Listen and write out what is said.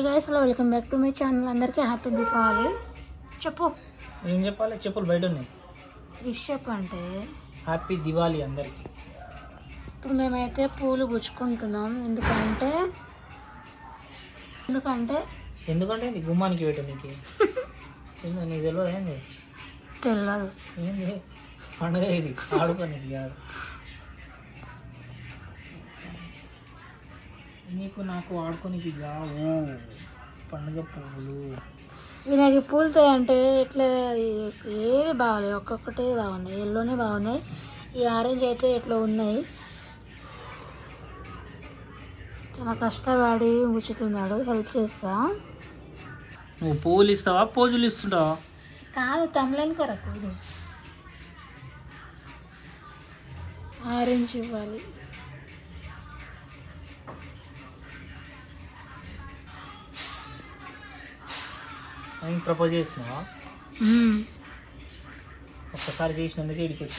Hi guys hello welcome back to my channel అందరికీ happy Deepavali చెప్పు. ఏం చెప్పాలి? చెప్పులు బయట ఉన్నాయి విష్ చెప్పు అంటే? హ్యాపీ దివాళీ అందరికి. ఇప్పుడు మేమైతే పూలు గుచ్చుకుంటున్నాం. ఎందుకంటే? ఎందుకంటే? ఎందుకంటే ఇది గుమ్మానికి పెట్టు నీకు. ఏందో నీకు తెలియదు ఏంది? తెలియదు. ఏంది? పండుగ ఇది ఆడుకోనికి కాదు. నీకు నాకు ఆడుకోనికి కావు పండుగ పువ్వులు వీళ్ళకి పూలతో అంటే ఇట్లా ఏ- ఏవి బాగాలేదు ఒక్కొక్కటే బాగున్నాయి. ఎల్లోనే బాగున్నాయి. ఈ ఆరెంజ్ అయితే ఇట్లా ఉన్నాయి. చాలా కష్టపడి గుచ్చుతున్నాడు హెల్ప్ చేస్తా. నువ్వు పువ్వులు ఇస్తావా? పోజులు ఇస్తుంటావా? కాదు తమిళన్ కొరకు ఇది ఆరెంజ్ ఇవ్వాలి. ప్రపోజ్ చేస్తున్నావా మ్మ్. ఒక్కసారి చేసినందుకే ఇక్కడికి వచ్చి